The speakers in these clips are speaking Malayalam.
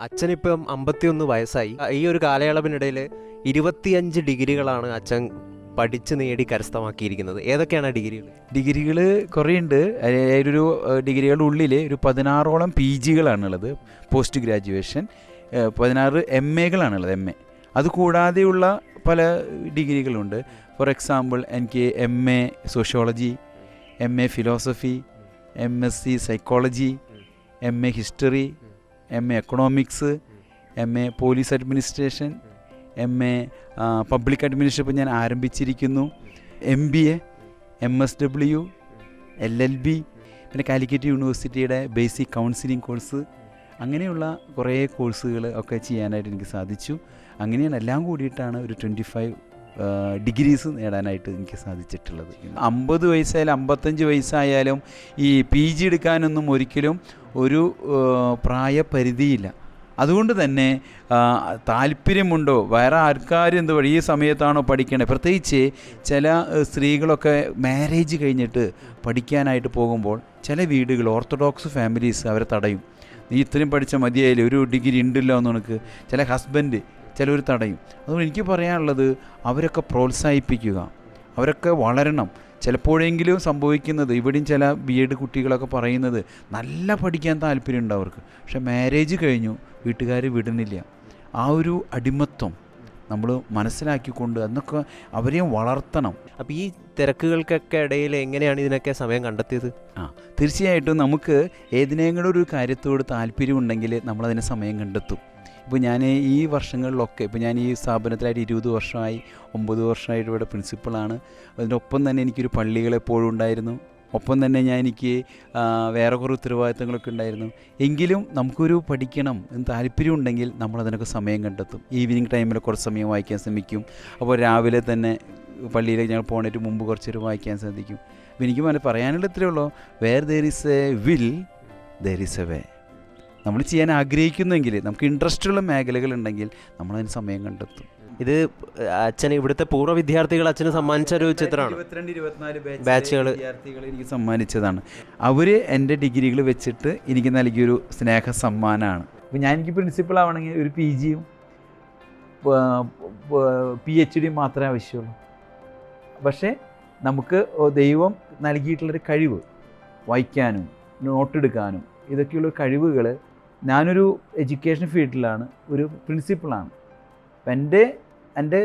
അച്ഛനിപ്പം അമ്പത്തിയൊന്ന് വയസ്സായി. ഈ ഒരു കാലയളവിനിടയിൽ ഇരുപത്തിയഞ്ച് ഡിഗ്രികളാണ് അച്ഛൻ പഠിച്ച് നേടി കരസ്ഥമാക്കിയിരിക്കുന്നത്. ഏതൊക്കെയാണ് ഡിഗ്രികൾ? ഡിഗ്രികൾ കുറേ ഉണ്ട് ഒരു ഡിഗ്രികളുടെ ഉള്ളിൽ ഒരു പതിനാറോളം പി ജികളാണുള്ളത്. പോസ്റ്റ് ഗ്രാജുവേഷൻ പതിനാറ് എം എകളാണുള്ളത് എം എ. അതുകൂടാതെയുള്ള പല ഡിഗ്രികളുണ്ട്. ഫോർ എക്സാമ്പിൾ എനിക്ക് M A sociology M A philosophy M S C psychology M A history M A economics M A police administration M A public administration ഞാൻ ആരംഭിച്ചിരിക്കുന്നു. M B A M S W L L B പിന്നെ കാലിക്കറ്റ് യൂണിവേഴ്സിറ്റിയുടെ ബേസിക് കൗൺസിലിംഗ് കോഴ്സ് അങ്ങനെയുള്ള കുറേ കോഴ്സുകൾ ഒക്കെ ചെയ്യാനായിട്ട് എനിക്ക് സാധിച്ചു. അങ്ങനെയാണ് എല്ലാം കൂടിയിട്ടാണ് ഒരു ട്വന്റി ഫൈവ് ഡിഗ്രീസ് നേടാനായിട്ട് എനിക്ക് സാധിച്ചിട്ടുള്ളത്. അമ്പത് വയസ്സായാലും അമ്പത്തഞ്ച് വയസ്സായാലും ഈ പി ജി എടുക്കാനൊന്നും ഒരിക്കലും ഒരു പ്രായപരിധിയില്ല. അതുകൊണ്ട് തന്നെ താല്പര്യമുണ്ടോ? വേറെ ആൾക്കാരും എന്ത് ഈ സമയത്താണോ പഠിക്കേണ്ടത് പ്രത്യേകിച്ച് ചില സ്ത്രീകളൊക്കെ മാരേജ് കഴിഞ്ഞിട്ട് പഠിക്കാനായിട്ട് പോകുമ്പോൾ ചില വീടുകൾ ഓർത്തഡോക്സ് ഫാമിലീസ് അവരെ തടയും. നീ ഇത്രയും പഠിച്ച മതിയായില്ലേ? ഒരു ഡിഗ്രി ഉണ്ടല്ലോ എന്ന് നിനക്ക്. ചില ഹസ്ബൻഡ് ചിലർ തടയും. അതുകൊണ്ട് എനിക്ക് പറയാനുള്ളത് അവരൊക്കെ പ്രോത്സാഹിപ്പിക്കുക. അവരൊക്കെ വളരണം. ചിലപ്പോഴെങ്കിലും സംഭവിക്കുന്നത് ഇവിടെയും ചില ബി എഡ് കുട്ടികളൊക്കെ പറയുന്നത് നല്ല പഠിക്കാൻ താല്പര്യമുണ്ട് അവർക്ക്. പക്ഷെ മാരേജ് കഴിഞ്ഞു. വീട്ടുകാർ വിടുന്നില്ല. ആ ഒരു അടിമത്വം നമ്മൾ മനസ്സിലാക്കിക്കൊണ്ട് എന്നൊക്കെ അവരെയും വളർത്തണം. അപ്പോൾ ഈ തിരക്കുകൾക്കൊക്കെ ഇടയിൽ എങ്ങനെയാണ് ഇതിനൊക്കെ സമയം കണ്ടെത്തിയത്? ആ തീർച്ചയായിട്ടും നമുക്ക് ഏതിനെങ്കിലും ഒരു കാര്യത്തോട് താല്പര്യമുണ്ടെങ്കിൽ നമ്മളതിന് സമയം കണ്ടെത്തും. ഇപ്പോൾ ഞാൻ ഈ വർഷങ്ങളിലൊക്കെ ഇപ്പോൾ ഞാൻ ഈ സ്ഥാപനത്തിലായിട്ട് ഇരുപത് വർഷമായി ഒമ്പത് വർഷമായിട്ട് ഇവിടെ പ്രിൻസിപ്പളാണ്. അതിന്റെ ഒപ്പം തന്നെ എനിക്കൊരു പള്ളികൾ എപ്പോഴും ഉണ്ടായിരുന്നു. ഒപ്പം തന്നെ ഞാൻ എനിക്ക് വേറെ കുറേ ഉത്തരവാദിത്തങ്ങളൊക്കെ ഉണ്ടായിരുന്നു. എങ്കിലും നമുക്കൊരു പഠിക്കണം എന്ന് താല്പര്യം ഉണ്ടെങ്കിൽ നമ്മളതിനൊക്കെ സമയം കണ്ടെത്തും. ഈവനിങ് ടൈമിൽ കുറച്ച് സമയം വായിക്കാൻ ശ്രമിക്കും. അപ്പോൾ രാവിലെ തന്നെ പള്ളിയിലേക്ക് ഞങ്ങൾ പോകണേറ്റ് മുമ്പ് കുറച്ചൊരു വായിക്കാൻ സാധിക്കും അപ്പോൾ എനിക്ക് മനസ്സിൽ പറയാനുള്ള ഇത്രയേ ഉള്ളൂ. Where there is a will there is a way നമ്മൾ ചെയ്യാൻ ആഗ്രഹിക്കുന്നെങ്കിൽ നമുക്ക് ഇൻട്രസ്റ്റുള്ള മേഖലകളുണ്ടെങ്കിൽ നമ്മളതിന് സമയം കണ്ടെത്തും. ഇത് അച്ഛൻ ഇവിടുത്തെ പൂർവ വിദ്യാർത്ഥികൾ അച്ഛന് സമ്മാനിച്ച ഒരു ചിത്രമാണ്. ഇരുപത്തിരണ്ട് ഇരുപത്തിനാല് ബാച്ചുകൾ. വിദ്യാർത്ഥികൾ എനിക്ക് സമ്മാനിച്ചതാണ്. അവർ എന്റെ ഡിഗ്രികൾ വെച്ചിട്ട് എനിക്ക് നൽകിയൊരു സ്നേഹ സമ്മാനമാണ് അപ്പോൾ ഞാൻ എനിക്ക് പ്രിൻസിപ്പൾ ആവണമെങ്കിൽ ഒരു പി ജിയും പി എച്ച് ഡിയും മാത്രമേ ആവശ്യമുള്ളൂ. പക്ഷേ നമുക്ക് ദൈവം നൽകിയിട്ടുള്ളൊരു കഴിവ് വായിക്കാനും നോട്ടെടുക്കാനും ഇതൊക്കെയുള്ള കഴിവുകൾ ഞാനൊരു എഡ്യൂക്കേഷൻ ഫീൽഡിലാണ് ഒരു പ്രിൻസിപ്പളാണ് അപ്പം എന്റെ എന്റെ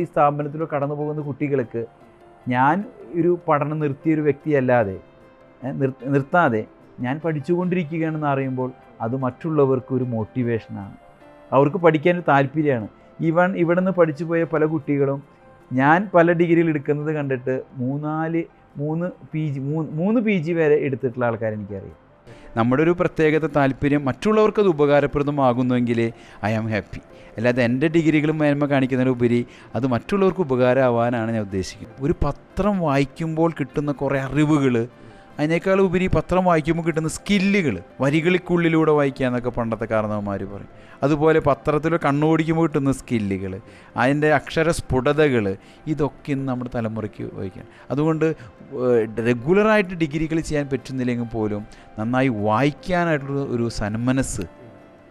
ഈ സ്ഥാപനത്തിലോ കടന്നു പോകുന്ന കുട്ടികൾക്ക് ഞാൻ ഒരു പഠനം നിർത്തിയ ഒരു വ്യക്തിയല്ലാതെ നിർത്താതെ ഞാൻ പഠിച്ചുകൊണ്ടിരിക്കുകയാണെന്ന് അറിയുമ്പോൾ അത് മറ്റുള്ളവർക്ക് ഒരു മോട്ടിവേഷനാണ്. അവർക്ക് പഠിക്കാൻ താല്പര്യമാണ്. ഇവൺ ഇവിടെ നിന്ന് പഠിച്ചു പോയ പല കുട്ടികളും ഞാൻ പല ഡിഗ്രിയിൽ എടുക്കുന്നത് കണ്ടിട്ട് മൂന്നാൽ മൂന്ന് പി ജി മൂന്ന് മൂന്ന് പി ജി വരെ എടുത്തിട്ടുള്ള ആൾക്കാരെ എനിക്കറിയാം നമ്മുടെ ഒരു പ്രത്യേകത താല്പര്യം മറ്റുള്ളവർക്ക് ഉപകാരപ്രദമാകുന്നുവെങ്കിൽ ഐ ആം ഹാപ്പി അല്ലാതെ എന്റെ ഡിഗ്രികളും മേന്മ കാണിക്കുന്നതിനുപരി അത് മറ്റുള്ളവർക്ക് ഉപകാരമാവാനാണ് ഞാൻ ഉദ്ദേശിക്കുന്നത്. ഒരു പത്രം വായിക്കുമ്പോൾ കിട്ടുന്ന കുറേ അറിവുകൾ അതിനേക്കാൾ ഉപരി പത്രം വായിക്കുമ്പോൾ കിട്ടുന്ന സ്കില്ലുകൾ വരികൾക്കുള്ളിലൂടെ വായിക്കുക എന്നൊക്കെ പണ്ടത്തെ കാരണവന്മാർ പറയും. അതുപോലെ പത്രത്തിൽ കണ്ണോടിക്കുമ്പോൾ കിട്ടുന്ന സ്കില്ലുകൾ അതിന്റെ അക്ഷര സ്ഫുടതകൾ ഇതൊക്കെ ഇന്ന് നമ്മുടെ തലമുറയ്ക്ക് വായിക്കണം അതുകൊണ്ട് റെഗുലറായിട്ട് ഡിഗ്രികൾ ചെയ്യാൻ പറ്റുന്നില്ലെങ്കിൽ പോലും നന്നായി വായിക്കാനായിട്ടുള്ള ഒരു സന്മനസ്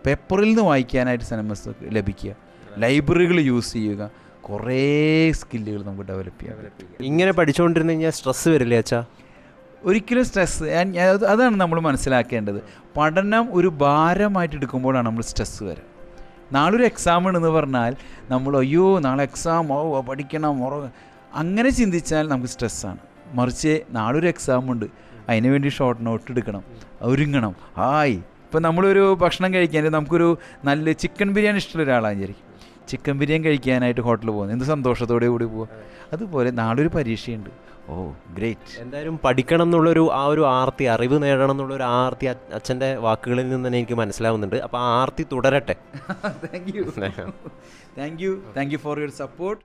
പേപ്പറിൽ നിന്ന് വായിക്കാനായിട്ട് സന്മനസ് ലഭിക്കുക. ലൈബ്രറികൾ യൂസ് ചെയ്യുക. കുറേ സ്കില്ലുകൾ നമുക്ക് ഡെവലപ്പ് ചെയ്യാം ഇങ്ങനെ പഠിച്ചുകൊണ്ടിരുന്നു കഴിഞ്ഞാൽ സ്ട്രെസ് വരില്ലേ അച്ഛാ? ഒരിക്കലും സ്ട്രെസ് അതാണ് നമ്മൾ മനസ്സിലാക്കേണ്ടത്. പഠനം ഒരു ഭാരമായിട്ട് എടുക്കുമ്പോഴാണ് നമ്മൾ സ്ട്രെസ് വരിക നാളൊരു എക്സാം ഉണ്ടെന്ന് പറഞ്ഞാൽ നമ്മൾ അയ്യോ നാളെ എക്സാം ഓ പഠിക്കണം ഓ അങ്ങനെ ചിന്തിച്ചാൽ നമുക്ക് സ്ട്രെസ്സാണ് മറിച്ച് നാളൊരു എക്സാം ഉണ്ട്. അതിന് വേണ്ടി ഷോർട്ട് നോട്ട് എടുക്കണം. ഒരുങ്ങണം. ഹായ്. ഇപ്പം നമ്മളൊരു ഭക്ഷണം കഴിക്കാൻ നമുക്കൊരു നല്ല ചിക്കൻ ബിരിയാണി ഇഷ്ടമുള്ള ഒരാളാണ് വിചാരിക്കും. ചിക്കൻ ബിരിയാണി കഴിക്കാനായിട്ട് ഹോട്ടലിൽ പോകുന്നത് എന്ത് സന്തോഷത്തോടെ കൂടി പോകുക അതുപോലെ നാളൊരു പരീക്ഷയുണ്ട്. ഓ ഗ്രേറ്റ് എന്തായാലും പഠിക്കണം എന്നുള്ളൊരു ആ ഒരു ആർത്തി അറിവ് നേടണം എന്നുള്ളൊരു ആർത്തി അച്ഛന്റെ വാക്കുകളിൽ നിന്ന് തന്നെ എനിക്ക് മനസ്സിലാവുന്നുണ്ട്. അപ്പോൾ ആ ആർത്തി തുടരട്ടെ. Thank you thank you thank you for your support